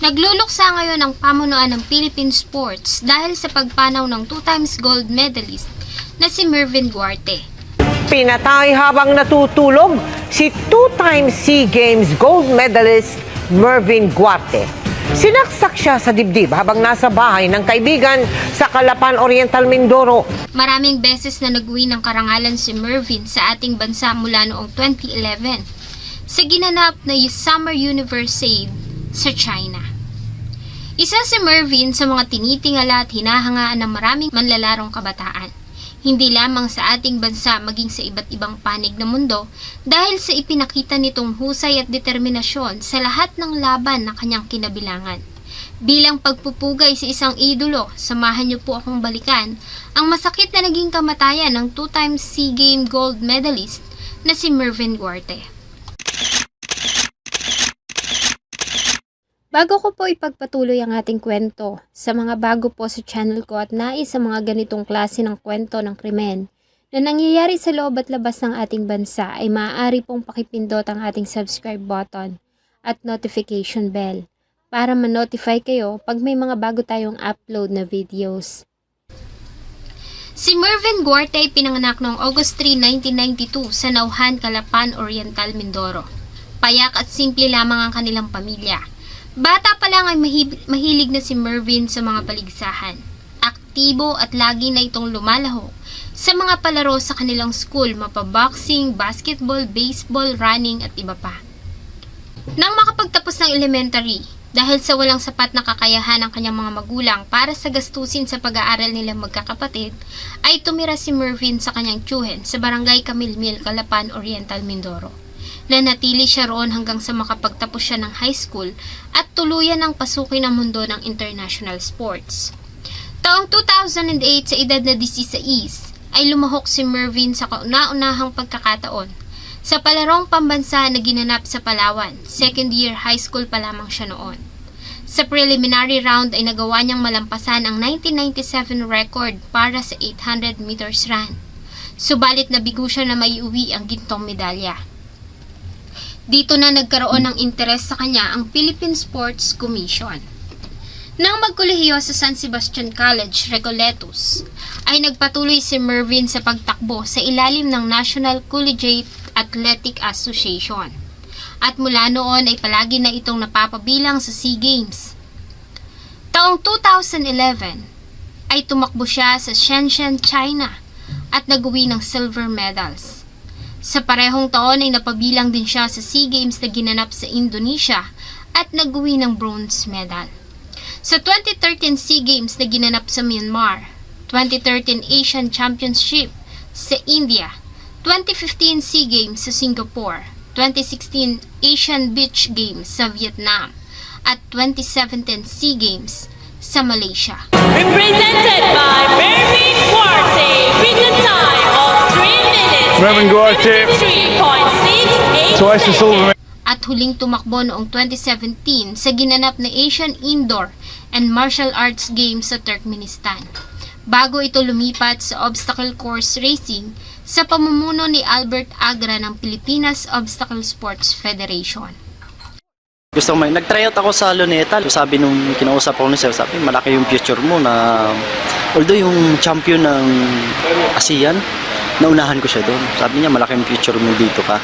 Nagluluksa ngayon ang pamunuan ng Philippine Sports dahil sa pagpanaw ng two times gold medalist na si Mervin Guarte. Pinatay habang natutulog si two-time SEA Games gold medalist Mervin Guarte. Sinaksak siya sa dibdib habang nasa bahay ng kaibigan sa Calapan Oriental, Mindoro. Maraming beses na nagwi ng karangalan si Mervin sa ating bansa mula noong 2011 sa ginanap na Summer Universiade sa China. Isa si Mervin sa mga tinitingala at hinahangaan ng maraming manlalarong kabataan. Hindi lamang sa ating bansa maging sa iba't ibang panig ng mundo dahil sa ipinakita nitong husay at determinasyon sa lahat ng laban na kanyang kinabilangan. Bilang pagpupugay sa isang idolo, samahan niyo po akong balikan ang masakit na naging kamatayan ng two-time SEA Game gold medalist na si Mervin Guarte. Bago ko po ipagpatuloy ang ating kwento, sa mga bago po sa channel ko at nais sa mga ganitong klase ng kwento ng krimen na nangyayari sa loob at labas ng ating bansa ay maaari pong pakipindot ang ating subscribe button at notification bell para ma-notify kayo pag may mga bago tayong upload na videos. Si Mervin Guarte ay pinanganak noong August 3, 1992 sa Nauhan, Calapan, Oriental, Mindoro. Payak at simple lamang ang kanilang pamilya. Bata pa lang ay mahilig na si Mervin sa mga paligsahan. Aktibo at lagi na itong lumalaho sa mga palaro sa kanilang school, mapaboxing, basketball, baseball, running at iba pa. Nang makapagtapos ng elementary, dahil sa walang sapat na kakayahan ng kanyang mga magulang para sa gastusin sa pag-aaral nilang magkakapatid, ay tumira si Mervin sa kanyang tiyuhin sa barangay Camilmil, Calapan, Oriental, Mindoro. Nanatili siya roon hanggang sa makapagtapos siya ng high school at tuluyan ang pasukin ang mundo ng international sports. Taong 2008 sa edad na 16 ay lumahok si Mervin sa kauna-unahang pagkakataon sa palarong pambansa na ginanap sa Palawan. Second year high school pa lamang siya noon. Sa preliminary round ay nagawa niyang malampasan ang 1997 record para sa 800 meters run. Subalit nabigo siya na maiuwi ang gintong medalya. Dito na nagkaroon ng interes sa kanya ang Philippine Sports Commission. Nang magkolehiyo sa San Sebastian College, Recoletos, ay nagpatuloy si Mervin sa pagtakbo sa ilalim ng National Collegiate Athletic Association. At mula noon ay palagi na itong napapabilang sa SEA Games. Taong 2011 ay tumakbo siya sa Shenzhen, China at naguwi ng silver medals. Sa parehong taon ay napabilang din siya sa SEA Games na ginanap sa Indonesia at naguwi ng bronze medal. Sa 2013 SEA Games na ginanap sa Myanmar, 2013 Asian Championship sa India, 2015 SEA Games sa Singapore, 2016 Asian Beach Games sa Vietnam, at 2017 SEA Games sa Malaysia. Represented by Mervin Duarte and Duarte. 53.68 Twice the silver At huling tumakbo noong 2017 sa ginanap na Asian Indoor and Martial Arts Games sa Turkmenistan. Bago ito lumipat sa obstacle course racing sa pamumuno ni Albert Agra ng Pilipinas Obstacle Sports Federation. Gusto ko may nag-tryout ako sa Luneta. Sabi nung kinausap ko ni Sir, sabi malaki yung future mo na although yung champion ng ASEAN, naunahan ko siya doon. Sabi niya malaki yung future mo dito ka.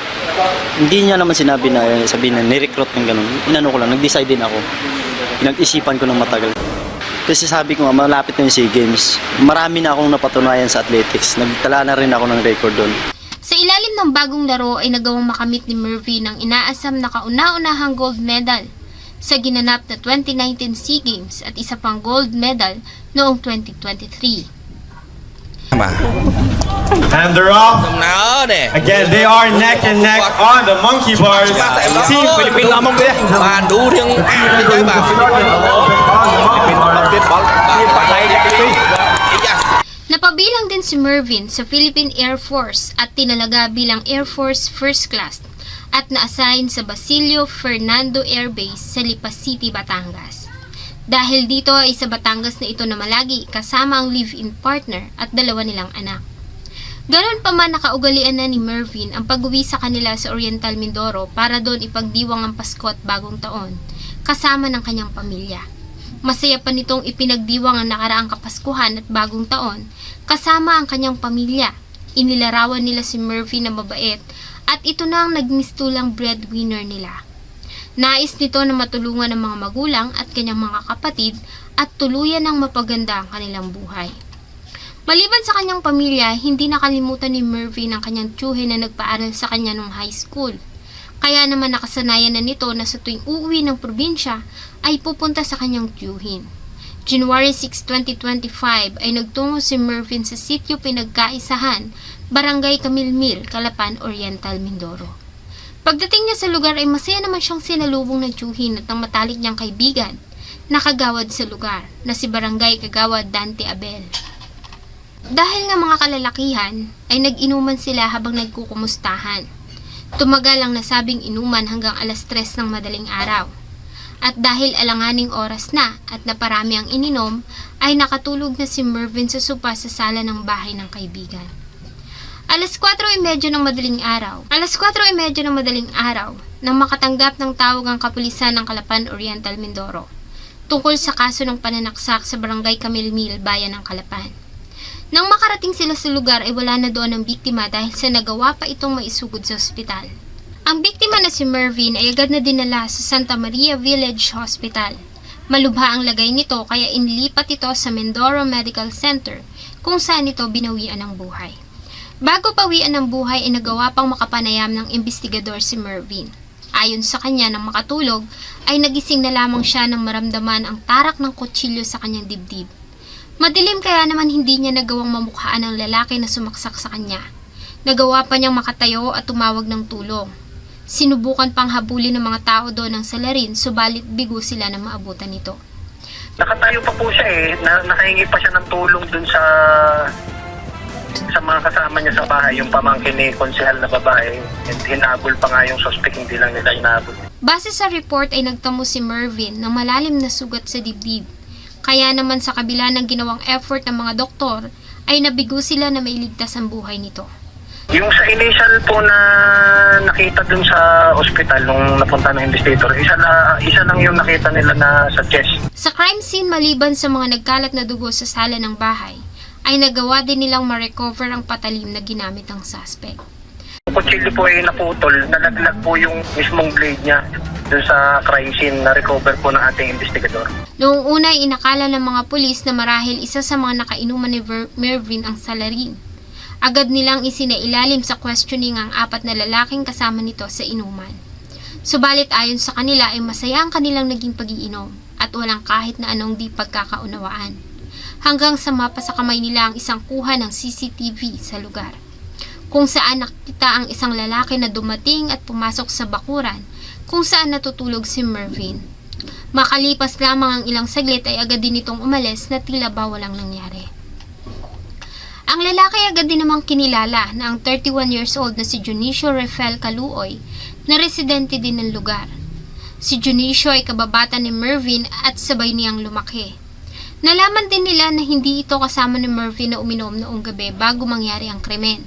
Hindi niya naman sinabi na sabi na ni-recruit ng ganun. Inano ko lang, nag-decide din ako. Pinag-isipan ko ng matagal. Kasi sabi ko nga, malapit na yung SEA Games. Marami na akong napatunayan sa athletics. Nagtala na rin ako ng record doon. Sa ilalim ng bagong laro ay nagawang makamit ni Murphy ng inaasam na kauna-unahang gold medal sa ginanap na 2019 SEA Games at isa pang gold medal noong 2023. And they're off. Again, they are neck and neck on the monkey bars. Team Philippines? Mà đủ bà Patay na Philippines Yes Napabilang din si Mervin sa Philippine Air Force at tinalaga bilang Air Force First Class at na-assign sa Basilio Fernando Air Base sa Lipa City, Batangas. Dahil dito ay sa Batangas na ito na malagi kasama ang live-in partner at dalawa nilang anak. Ganon pa man nakaugalian na ni Mervin ang pag-uwi sa kanila sa Oriental Mindoro para doon ipagdiwang ang Pasko at Bagong Taon kasama ng kanyang pamilya. Masaya pa nitong ipinagdiwang ang nakaraang Kapaskuhan at Bagong Taon kasama ang kanyang pamilya. Inilarawan nila si Mervin na mabait at ito na ang nagmistulang breadwinner nila. Nais nito na matulungan ng mga magulang at kanyang mga kapatid at tuluyan ng mapaganda ang kanilang buhay. Maliban sa kanyang pamilya, hindi nakalimutan ni Mervyn ang kanyang tiyuhin na nagpaaral sa kanya nung high school. Kaya naman nakasanayan na nito na sa tuwing uuwi ng probinsya ay pupunta sa kanyang tiyuhin. January 6, 2025 ay nagtungo si Mervyn sa sityo pinagkaisahan, Barangay Camilmil, Calapan, Oriental, Mindoro. Pagdating niya sa lugar ay masaya naman siyang sinalubong ng tiyuhin at ng matalik niyang kaibigan, nakagawad sa lugar, na si Barangay Kagawad Dante Abel. Dahil nga mga kalalakihan, ay nag-inuman sila habang nagkukumustahan. Tumagal ang nasabing inuman hanggang alas 3 ng madaling araw. At dahil alanganing oras na at naparami ang ininom, ay nakatulog na si Mervyn sa sopa sa sala ng bahay ng kaibigan. Alas 4.30 ng madaling araw. Alas 4.30 ng madaling araw nang makatanggap ng tawag ang kapulisan ng Kalapan Oriental Mindoro tungkol sa kaso ng pananaksak sa barangay Camilmil, bayan ng Kalapan. Nang makarating sila sa lugar ay wala na doon ang biktima dahil sa nagawa pa itong maisugod sa ospital. Ang biktima na si Mervyn ay agad na dinala sa Santa Maria Village Hospital. Malubha ang lagay nito kaya inilipat ito sa Mindoro Medical Center kung saan ito binawian ng buhay. Bago pawian ng buhay ay nagawa pang makapanayam ng investigador si Mervyn. Ayon sa kanya nang makatulog ay nagising na lamang siya nang maramdaman ang tarak ng kutsilyo sa kanyang dibdib. Madilim kaya naman hindi niya nagawang mamukhaan ang lalaki na sumaksak sa kanya. Nagawa pa niyang makatayo at tumawag ng tulong. Sinubukan pang habulin ng mga tao doon ng salarin subalit bigo sila na maabutan nito. Nakatayo pa po siya eh. Na, nakahingi pa siya ng tulong dun sa sa mga kasama niya sa bahay, yung pamangkin ni konsehal na babae. Hinabol pa nga yung suspect, hindi lang nila hinabol. Base sa report ay nagtamo si Mervyn ng malalim na sugat sa dibdib. Kaya naman sa kabila ng ginawang effort ng mga doktor, ay nabigo sila na mailigtas ang buhay nito. Yung sa initial po na nakita dun sa ospital nung napunta ng investigator, isa, na, isa lang yung nakita nila na sa chest. Sa crime scene maliban sa mga nagkalat na dugo sa sala ng bahay, ay nagawa din nilang ma-recover ang patalim na ginamit ng suspect. Kutsilyo po ay naputol, nalaglag po yung mismong blade niya dun sa crime scene na recover po ng ating investigador. Noong una ay inakala ng mga pulis na marahil isa sa mga nakainuman ni Ver- Mervyn ang salarin. Agad nilang isinailalim sa questioning ang apat na lalaking kasama nito sa inuman. Subalit ayon sa kanila ay masaya ang kanilang naging pag-iinom at walang kahit na anong di pagkakaunawaan. Hanggang sa mapa sa kamay nila ang isang kuha ng CCTV sa lugar kung saan nakita ang isang lalaki na dumating at pumasok sa bakuran kung saan natutulog si Mervyn. Makalipas lamang ang ilang saglit ay agad din itong umalis na tila ba walang nangyari. Ang lalaki agad din namang kinilala na ang 31 years old na si Junicio Rafael Caluoy na residente din ng lugar. Si Junicio ay kababata ni Mervyn at sabay niyang lumaki. Nalaman din nila na hindi ito kasama ni Mervyn na uminom noong gabi bago mangyari ang krimen.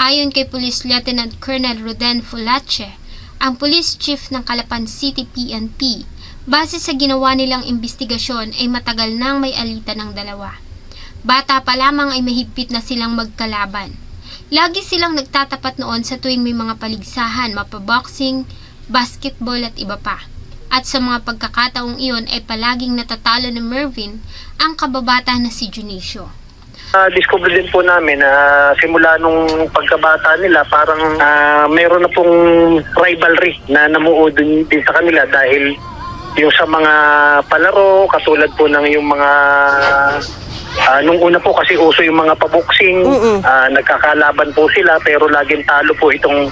Ayon kay Police Lieutenant Colonel Roden Fulache, ang Police Chief ng Calapan City PNP, base sa ginawa nilang investigasyon ay matagal nang may alitan ng dalawa. Bata pa lamang ay mahigpit na silang magkalaban. Lagi silang nagtatapat noon sa tuwing may mga paligsahan, mapaboxing, basketball at iba pa. At sa mga pagkakataong iyon ay palaging natatalo ni Mervyn ang kababata na si Junicio. Uh, discover din po namin na simula nung pagkabata nila parang ah, mayroon na pong rivalry na namuo din, din sa kanila dahil yung sa mga palaro katulad po ng yung mga ah, nung una po kasi uso yung mga paboxing ah, nagkakalaban po sila pero laging talo po itong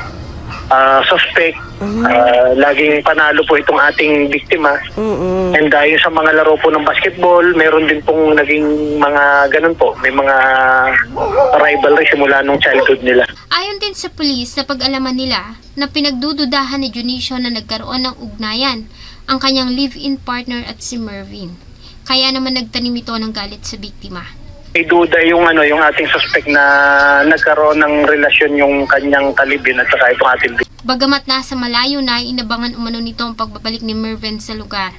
ah, suspect Ah, laging panalo po itong ating biktima And dahil sa mga laro po ng basketball, meron din pong naging mga ganun po. May mga rivalry simula nung childhood nila. Ayon din sa pulis na pag-alaman nila na pinagdududahan ni Junicio na nagkaroon ng ugnayan ang kanyang live-in partner at si Mervyn. Kaya naman nagtanim ito ng galit sa biktima. Iduda yung ano yung ating suspect na nagkaroon ng relasyon yung kanyang kalibin at saka itong ating Bagamat nasa malayo na, inabangan umano nito ang pagbabalik ni Mervin sa lugar.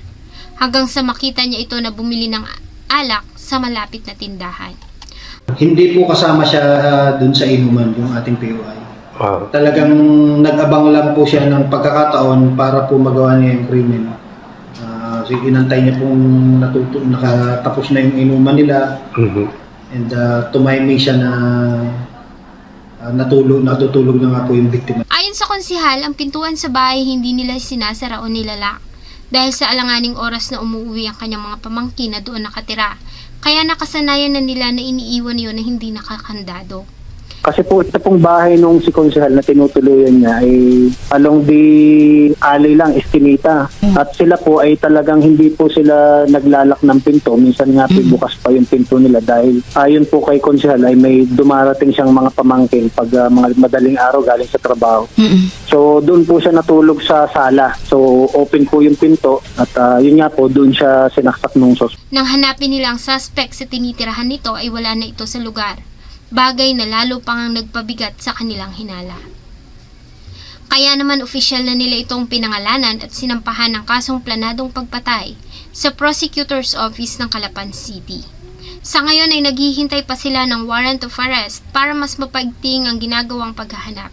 Hanggang sa makita niya ito na bumili ng alak sa malapit na tindahan. Hindi po kasama siya uh, dun sa inuman, yung ating POI. Talagang nag-abang lang po siya ng pagkakataon para po magawa niya yung krimen. Ah, so inantay niya pong natuto, nakatapos na yung inuman nila and uh, tumaimi siya na ah, natulog, natutulog na nga po yung biktima. Ayon sa konsihal, ang pintuan sa bahay hindi nila sinasara o nilalak dahil sa alanganing oras na umuwi ang kanyang mga pamangkin na doon nakatira. Kaya nakasanayan na nila na iniiwan yon na hindi nakakandado. Kasi po ito pong bahay nung si Konsehal na tinutuluyan niya ay along the alley lang, estimita. At sila po ay talagang hindi po sila naglalak ng pinto. Minsan nga po bukas pa yung pinto nila dahil ayon po kay Konsehal ay may dumarating siyang mga pamangkin pag ah, mga madaling araw galing sa trabaho. So doon po siya natulog sa sala. So open po yung pinto at ah, yun nga po doon siya sinaksak nung sos. Nang hanapin nila ang suspect sa tinitirahan nito ay wala na ito sa lugar. Bagay na lalo pang ang nagpabigat sa kanilang hinala. Kaya naman opisyal na nila itong pinangalanan at sinampahan ng kasong planadong pagpatay sa Prosecutor's Office ng Calapan City. Sa ngayon ay naghihintay pa sila ng warrant of arrest para mas mapagting ang ginagawang paghahanap.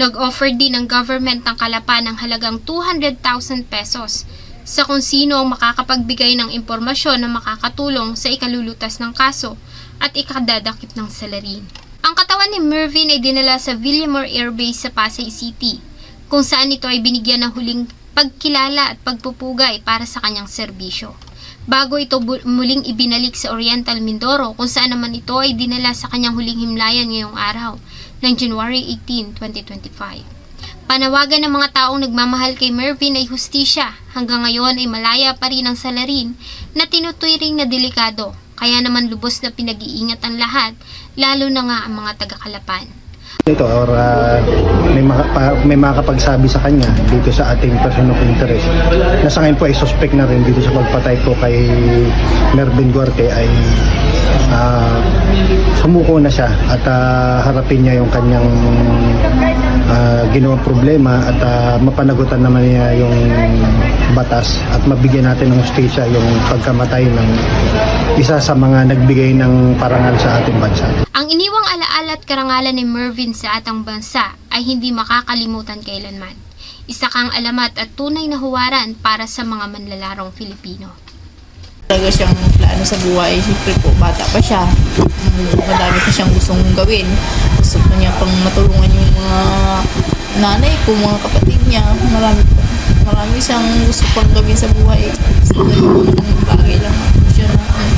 Nag-offer din ng government ng Calapan ng halagang 200,000 pesos sa kung sino ang makakapagbigay ng impormasyon na makakatulong sa ikalulutas ng kaso at ikadadakip ng salarin. Ang katawan ni Mervin ay dinala sa Villamor Air Base sa Pasay City, kung saan ito ay binigyan ng huling pagkilala at pagpupugay para sa kanyang serbisyo. Bago ito muling ibinalik sa Oriental Mindoro kung saan naman ito ay dinala sa kanyang huling himlayan ngayong araw ng January 18, 2025. Panawagan ng mga taong nagmamahal kay Mervin ay hustisya. Hanggang ngayon ay malaya pa rin ang salarin na tinuturing na delikado. Kaya naman lubos na pinag-iingat ang lahat, lalo na nga ang mga taga-Kalapan. Ito or ah, may, maka, may makakapagsabi sa kanya dito sa ating person of interest na sa ngayon po ay suspect na rin dito sa pagpatay ko kay Mervin Guarte ay ah, sumuko na siya at ah, harapin niya yung kanyang ah, ginawang problema at ah, mapanagutan naman niya yung batas at mabigyan natin ng justisya yung pagkamatay ng isa sa mga nagbigay ng parangal sa ating bansa. Ang iniwang alaala at karangalan ni Mervin sa atang bansa ay hindi makakalimutan kailanman. Isa kang alamat at tunay na huwaran para sa mga manlalarong Filipino. talaga siyang plano sa buhay. Siyempre po, bata pa siya. Madami pa siyang gustong gawin. Gusto po niya pang matulungan yung mga nanay ko, mga kapatid niya. Marami po. Marami siyang gusto pang gawin sa buhay. Sa ganung bagay lang